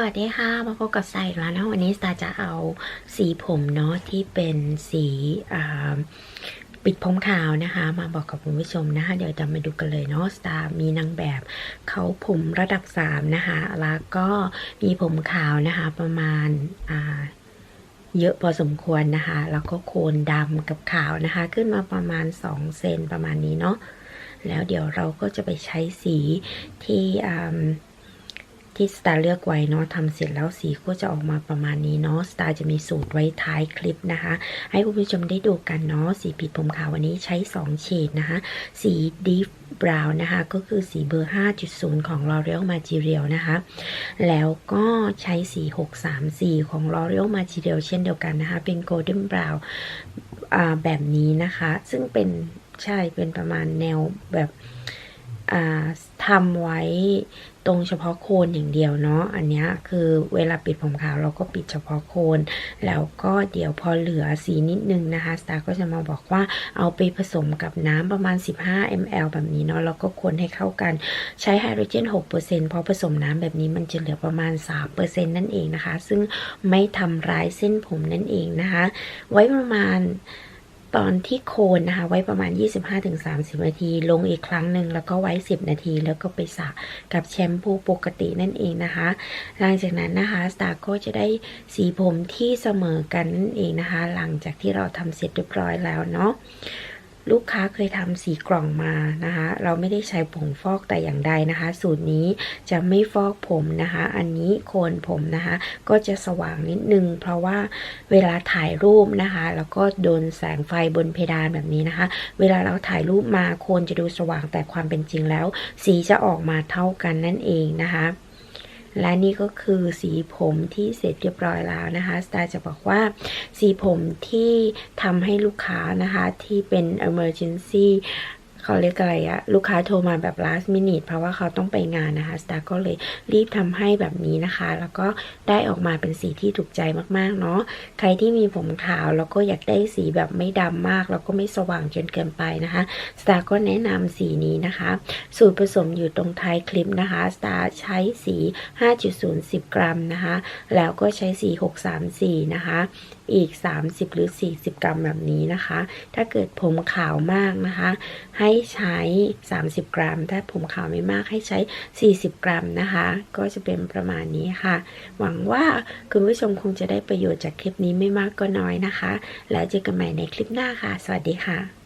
วัสดีค่ะ มาพบกับสายแล้วนะวันนี้สตาจะเอาสีผมเนาะที่เป็นสีปิดผมขาวนะคะ มาบอกกับคุณผู้ชมนะคะ เดี๋ยวจะมาดูกันเลยเนาะสตาร์มีนางแบบเขาผมระดับ 3 นะคะ แล้วก็มีผมขาวนะคะ ประมาณอ่าเยอะพอสมควรนะคะ แล้วก็โคนดำกับขาวนะคะ ขึ้นมาประมาณ 2 เซนประมาณนี้เนาะแล้วเดี๋ยวเราก็จะไปใช้สีที่อ่า ที่สตาร์เลือกไว้เนาะทำเสร็จแล้วสีก็จะออกมาประมาณนี้เนาะสตาร์จะมีสูตรไว้ท้ายคลิปนะคะ ให้คุณผู้ชมได้ดูกันเนาะสีผิดผมขาววันนี้ใช้ 2 เฉดนะคะ สี Deep Brown นะคะ ก็คือสีเบอร์ 5.0 ของ L'Oreal Material นะคะ แล้วก็ใช้สี 634 ของ L'Oreal Material เช่นเดียวกันนะคะ เป็น Golden Brown อ่าแบบนี้นะคะ ซึ่งเป็นใช่เป็นประมาณแนวแบบ ทำไว้ตรงเฉพาะโคนอย่างเดียวเนาะอันนี้คือเวลาปิดผมขาวเราก็ปิดเฉพาะโคน แล้วก็เดี๋ยวพอเหลือสีนิดนึงนะคะสตาร์ก็จะมาบอกว่าเอาไปผสมกับน้ำประมาณ 15 ml แบบนี้เนาะแล้วก็คนให้เข้ากันใช้ไฮโดรเจน6%พอผสมน้ำแบบนี้มันจะเหลือประมาณ 3%นั่นเองนะคะ ซึ่งไม่ทำร้ายเส้นผมนั่นเองนะคะ ไว้ประมาณ ตอนที่โคนนะคะไว้ประมาณ 25-30 นาที ลงอีกครั้งหนึ่งแล้วก็ไว้ 10 นาที แล้วก็ไปสระกับแชมพูปกตินั่นเองนะคะ หลังจากนั้นนะคะสตาร์ก็จะได้สีผมที่เสมอกันนั่นเองนะคะ หลังจากที่เราทำเสร็จเรียบร้อยแล้วเนาะ ลูกค้าเคยทำสีกล่องมานะคะ เราไม่ได้ใช้ผงฟอกแต่อย่างใดนะคะ สูตรนี้จะไม่ฟอกผมนะคะ อันนี้โคนผมนะคะ ก็จะสว่างนิดนึง เพราะว่าเวลาถ่ายรูปนะคะ แล้วก็โดนแสงไฟบนเพดานแบบนี้นะคะ เวลาเราถ่ายรูปมาโคนจะดูสว่างแต่ความเป็นจริงแล้ว สีจะออกมาเท่ากันนั่นเองนะคะ และนี่ก็คือสีผมที่เสร็จเรียบร้อยแล้วนะคะสตาร์จะบอกว่าสีผมที่ทำให้ลูกค้านะคะที่เป็น emergency เขาเรียกอะไรอะลูกค้าโทรมาแบบ last minute เพราะว่าเขาต้องไปงานนะคะสตาร์ก็เลยรีบทำให้แบบนี้นะคะ แล้วก็ได้ออกมาเป็นสีที่ถูกใจมากๆเนาะใครที่มีผมขาวแล้วก็อยากได้สีแบบไม่ดำมาก แล้วก็ไม่สว่างจนเกินไปนะคะสตาร์ก็แนะนำสีนี้นะคะ สูตรผสมอยู่ตรงท้ายคลิปนะคะสตาร์ใช้สี 5.0 10 กรัมนะคะ แล้วก็ใช้สี 634 นะคะอีก 30 หรือ 40 กรัมแบบนี้นะคะ ถ้าเกิดผมขาวมากนะคะ ให้ใช้ 30 กรัม ถ้าผมขาวไม่มากให้ใช้ 40 กรัมนะคะ ก็จะเป็นประมาณนี้ค่ะ หวังว่าคุณผู้ชมคงจะได้ประโยชน์จากคลิปนี้ไม่มากก็น้อยนะคะ แล้วเจอกันใหม่ในคลิปหน้าค่ะ สวัสดีค่ะ